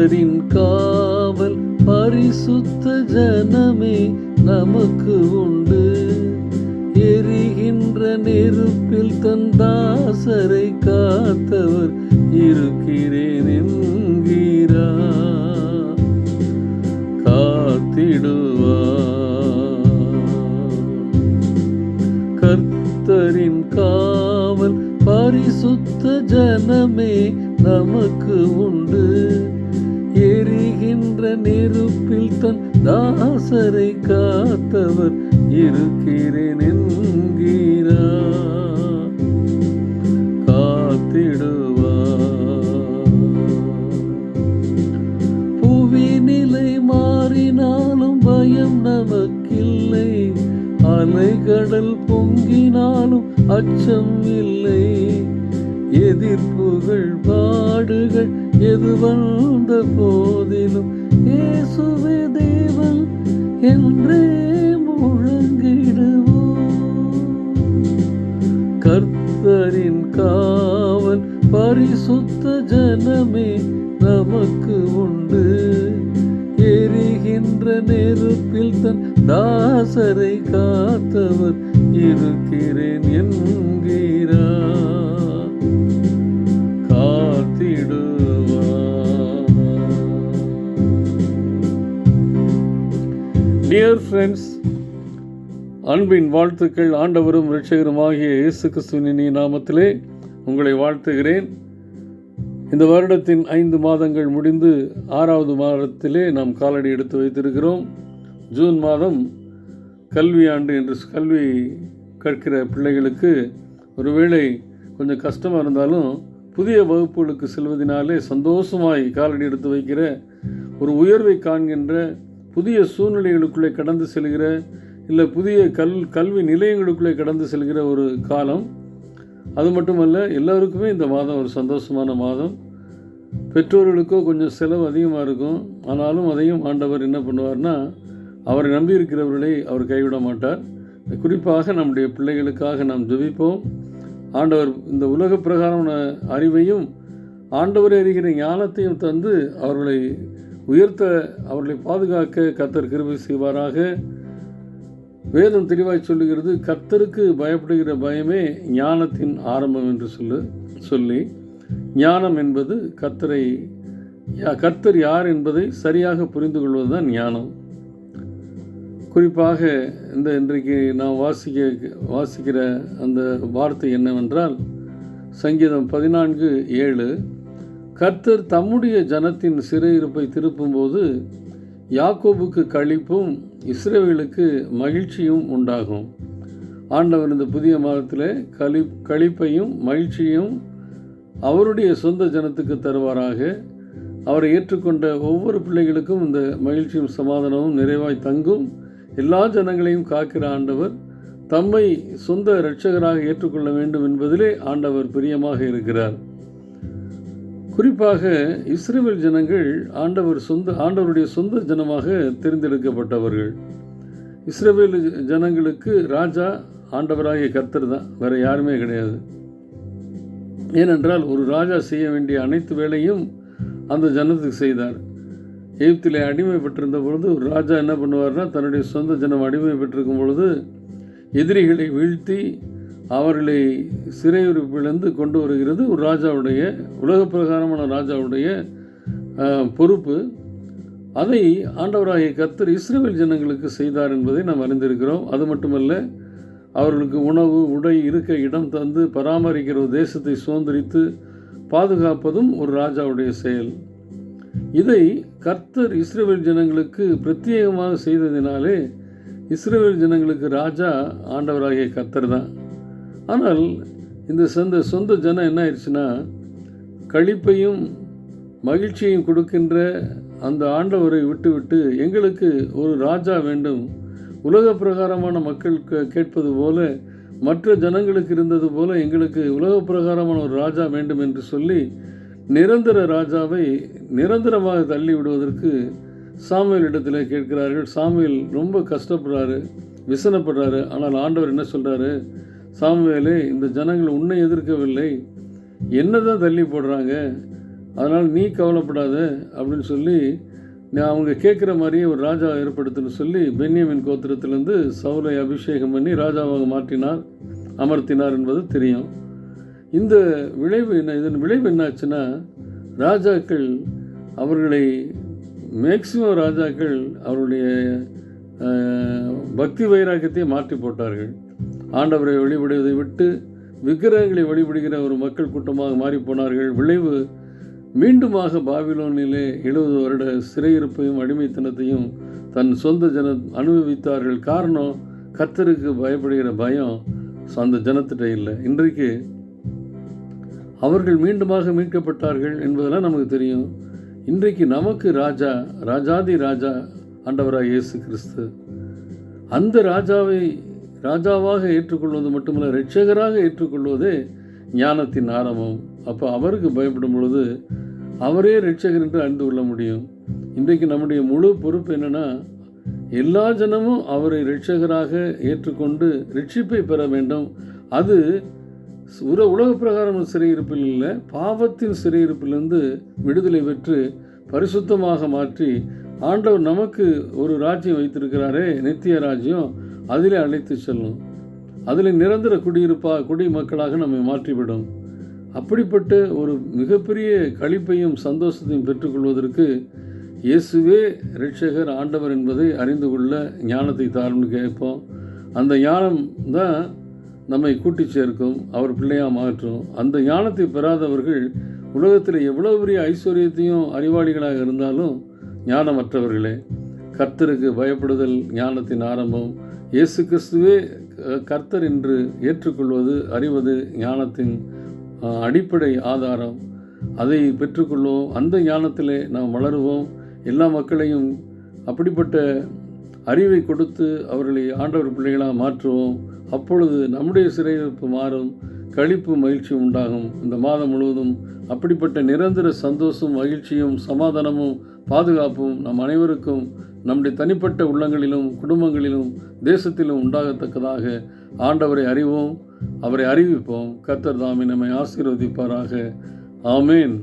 கர்த்தரின் காவல் பரிசுத்த ஜனமே நமக்கு உண்டு. எரிகின்ற நெருப்பில் தன் தாசரை காத்தவர் இருக்கிறேன் என்கிறா. காத்திடுவா. கர்த்தரின் காவல் பரிசுத்த ஜனமே நமக்கு உண்டு. எரிகின்ற நெருப்பில் தன் தாசரை காத்தவர் இருக்கிறேன் என்கிறா காத்திடுவார். புவி நிலை மாறினாலும் பயம் நமக்கில்லை. அலைகடல் பொங்கினாலும் அச்சம் இல்லை. எதிர்ப்புகள் பாடுகள் எது வந்த போதிலும் இயேசுவே தேவன் என்றே முழங்கிடுவோம். கர்த்தரின் காவல் பரிசுத்த ஜனமே நமக்கு உண்டு. எரிகின்ற நெருப்பில் தன் தாசரை காத்தவர் இருக்கிறேன் என்கிறார் டியர் ஃப்ரெண்ட்ஸ் அன்பின் வாழ்த்துக்கள் ஆண்டவரும் ரட்சகருமாகிய இயேசு கிறிஸ்துவின் நாமத்திலே உங்களை வாழ்த்துகிறேன். இந்த வருடத்தின் ஐந்து மாதங்கள் முடிந்து ஆறாவது மாதத்திலே நாம் காலடி எடுத்து வைத்திருக்கிறோம். ஜூன் மாதம் கல்வி ஆண்டு என்று கல்வி கற்கிற பிள்ளைகளுக்கு ஒருவேளை கொஞ்சம் கஷ்டமாக இருந்தாலும் புதிய வகுப்புகளுக்கு செல்வதனாலே சந்தோஷமாய் காலடி எடுத்து வைக்கிற ஒரு உயர்வை காண்கின்ற புதிய சூழ்நிலைகளுக்குள்ளே கடந்து செல்கிற இல்லை புதிய கல் கல்வி நிலையங்களுக்குள்ளே கடந்து செல்கிற ஒரு காலம். அது மட்டுமல்ல எல்லாருக்குமே இந்த மாதம் ஒரு சந்தோஷமான மாதம். பெற்றோர்களுக்கோ கொஞ்சம் செலவு அதிகமாக இருக்கும். ஆனாலும் அதையும் ஆண்டவர் என்ன பண்ணுவார்னா அவரை நம்பி இருக்கிறவர்களை அவர் கைவிட மாட்டார். குறிப்பாக நம்முடைய பிள்ளைகளுக்காக நாம் ஜெபிப்போம். ஆண்டவர் இந்த உலக பிரகாரமான அறிவையும் ஆண்டவரை அறிகிற ஞானத்தையும் தந்து அவர்களை உயர்த்த அவர்களை பாதுகாக்க கத்தர் கிருபை செய்வாராக. வேதம் தெளிவாய் சொல்லுகிறது கர்த்தருக்கு பயப்படுகிற பயமே ஞானத்தின் ஆரம்பம் என்று சொல்லு சொல்லி ஞானம் என்பது கத்தரை யா- கர்த்தர் யார் என்பதை சரியாக புரிந்து கொள்வதுதான் ஞானம். குறிப்பாக இந்த இன்றைக்கு நாம் வாசிக்க வாசிக்கிற அந்த வார்த்தை என்னவென்றால் சங்கீதம் பதினான்கு ஏழு கர்த்தர் தம்முடைய ஜனத்தின் சிறையிருப்பை திருப்பும்போது யாக்கோபுக்கு கழிப்பும் இஸ்ரேவேலுக்கு மகிழ்ச்சியும் உண்டாகும். ஆண்டவர் இந்த புதிய மாதத்தில் கழி கழிப்பையும் மகிழ்ச்சியும் அவருடைய சொந்த ஜனத்துக்கு தருவாராக. அவரை ஏற்றுக்கொண்ட ஒவ்வொரு பிள்ளைகளுக்கும் இந்த மகிழ்ச்சியும் சமாதானமும் நிறைவாய் தங்கும். எல்லா ஜனங்களையும் காக்கிற ஆண்டவர் தம்மை சொந்த இரட்சகராக ஏற்றுக்கொள்ள வேண்டும் என்பதிலே ஆண்டவர் பிரியமாக இருக்கிறார். குறிப்பாக இஸ்ரேல் ஜனங்கள் ஆண்டவர் சொந்த ஆண்டவருடைய சொந்த ஜனமாக தேர்ந்தெடுக்கப்பட்டவர்கள். இஸ்ரேல் ஜனங்களுக்கு ராஜா ஆண்டவராகிய கர்த்தர் தான் வேற யாருமே கிடையாது. ஏனென்றால் ஒரு ராஜா செய்ய வேண்டிய அனைத்து வேலையும் அந்த ஜனத்துக்கு செய்தார். எகிப்திலே அடிமைப்பட்டிருந்த பொழுது ஒரு ராஜா என்ன பண்ணுவார்னா தன்னுடைய சொந்த ஜனம் அடிமைப்பட்டிருக்கும் பொழுது எதிரிகளை வீழ்த்தி அவர்களை சிறையிருப்பிலிருந்து கொண்டு வருகிறது. ஒரு ராஜாவுடைய உலக பிரகாரமான ராஜாவுடைய பொறுப்பு. அதை ஆண்டவராகிய கர்த்தர் இஸ்ரேல் ஜனங்களுக்கு செய்தார் என்பதை நாம் அறிந்திருக்கிறோம். அது மட்டுமல்ல அவர்களுக்கு உணவு உடை இருக்க இடம் தந்து பராமரிக்கிற ஒரு தேசத்தை சுதந்திரித்து பாதுகாப்பதும் ஒரு ராஜாவுடைய செயல். இதை கர்த்தர் இஸ்ரேல் ஜனங்களுக்கு பிரத்யேகமாக செய்ததினாலே இஸ்ரேல் ஜனங்களுக்கு ராஜா ஆண்டவராகிய கர்த்தர் தான். ஆனால் இந்த சொந்த சொந்த ஜனம் என்ன ஆயிடுச்சுன்னா களிப்பையும் மகிழ்ச்சியையும் கொடுக்கின்ற அந்த ஆண்டவரை விட்டுவிட்டு எங்களுக்கு ஒரு ராஜா வேண்டும். உலக பிரகாரமான மக்கள் கே- கேட்பது போல மற்ற ஜனங்களுக்கு இருந்தது போல எங்களுக்கு உலக பிரகாரமான ஒரு ராஜா வேண்டும் என்று சொல்லி நிரந்தர ராஜாவை நிரந்தரமாக தள்ளி விடுவதற்கு சாமியல் இடத்துல கேட்கிறார்கள். சாமியல் ரொம்ப கஷ்டப்படுறாரு விசனப்படுறாரு. ஆனால் ஆண்டவர் என்ன சொல்கிறாரு சாமுவேலே இந்த ஜனங்கள் உன்னை எதிர்க்கவில்லை. என்னதான் தள்ளி போடுறாங்க? அதனால் நீ கவலைப்படாத அப்படின்னு சொல்லி நான் அவங்க கேட்குற மாதிரியே ஒரு ராஜா ஏற்படுத்துன்னு சொல்லி பென்யமின் கோத்திரத்திலேருந்து சவுலை அபிஷேகம் பண்ணி ராஜாவாக மாற்றினார் அமர்த்தினார் என்பது தெரியும். இந்த விளைவு என்ன இதன் விளைவு என்னாச்சுன்னா ராஜாக்கள் அவர்களை மேக்சிமம் ராஜாக்கள் அவருடைய பக்தி வைராக்கியத்தை மாற்றி போட்டார்கள். ஆண்டவரை வழிபடுவதை விட்டு விக்கிரகங்களை வழிபடுகிற ஒரு மக்கள் கூட்டமாக மாறிப் போனார்கள் விளைவு மீண்டுமாக பாபிலோனிலே எழுபது வருட சிறையிருப்பையும் அடிமைத்தனத்தையும் தன் சொந்த ஜன அனுபவித்தார்கள். காரணம் கத்தருக்கு பயப்படுகிற பயம் அந்த ஜனத்திட்ட இல்லை. இன்றைக்கு அவர்கள் மீண்டுமாக மீட்கப்பட்டார்கள் என்பதெல்லாம் நமக்கு தெரியும். இன்றைக்கு நமக்கு ராஜா ராஜாதி ராஜா ஆண்டவராக இயேசு கிறிஸ்து. அந்த ராஜாவை ராஜாவாக ஏற்றுக்கொள்வது மட்டுமல்ல ரட்சகராக ஏற்றுக்கொள்வதே ஞானத்தின் ஆரம்பம். அப்போ அவருக்கு பயப்படும் பொழுது அவரே ரட்சகர் என்று அறிந்து கொள்ள முடியும். இன்றைக்கு நம்முடைய முழு பொறுப்பு என்னன்னா எல்லா ஜனமும் அவரை ரட்சகராக ஏற்றுக்கொண்டு ரட்சிப்பை பெற வேண்டும். அது உர உலக பிரகாரம் சிறையிருப்பில் இல்லை பாவத்தின் சிறையிருப்பிலிருந்து விடுதலை பெற்று பரிசுத்தமாக மாற்றி ஆண்டவர் நமக்கு ஒரு ராஜ்யம் வைத்திருக்கிறாரே நித்திய ராஜ்யம். அதிலே அழைத்து செல்லும். அதில் நிரந்தர குடியிருப்பா குடிமக்களாக நம்மை மாற்றிவிடும். அப்படிப்பட்ட ஒரு மிகப்பெரிய கழிப்பையும் சந்தோஷத்தையும் பெற்றுக்கொள்வதற்கு இயேசுவே ரட்சகர் ஆண்டவர் என்பதை அறிந்து கொள்ள ஞானத்தை தாரும்னு கேட்போம். அந்த ஞானம் தான் நம்மை கூட்டி சேர்க்கும் அவர் பிள்ளையாக மாற்றும். அந்த ஞானத்தை பெறாதவர்கள் உலகத்தில் எவ்வளோ பெரிய ஐஸ்வர்யத்தையும் அறிவாளிகளாக இருந்தாலும் ஞானமற்றவர்களே. கர்த்தருக்கு பயப்படுதல் ஞானத்தின் ஆரம்பம். இயேசு கிறிஸ்துவே கர்த்தர் என்று ஏற்றுக்கொள்வது அறிவது ஞானத்தின் அடிப்படை ஆதாரம். அதை பெற்றுக்கொள்வோம். அந்த ஞானத்திலே நாம் வளருவோம். எல்லா மக்களையும் அப்படிப்பட்ட அறிவை கொடுத்து அவர்களை ஆண்டவர் பிள்ளைகளாக மாற்றுவோம். அப்பொழுது நம்முடைய சிறையிருப்பு மாறும். கழிப்பு மகிழ்ச்சி உண்டாகும். இந்த மாதம் முழுவதும் அப்படிப்பட்ட நிரந்தர சந்தோஷம் மகிழ்ச்சியும் சமாதானமும் பாதுகாப்பும் நம் அனைவருக்கும் நம்முடைய தனிப்பட்ட உள்ளங்களிலும் குடும்பங்களிலும் தேசத்திலும் உண்டாகத்தக்கதாக ஆண்டவரை அறிவோம் அவரை அறிவிப்போம். கத்தர் தாமி நம்மை ஆசீர்வதிப்பாராக. ஆமேன்.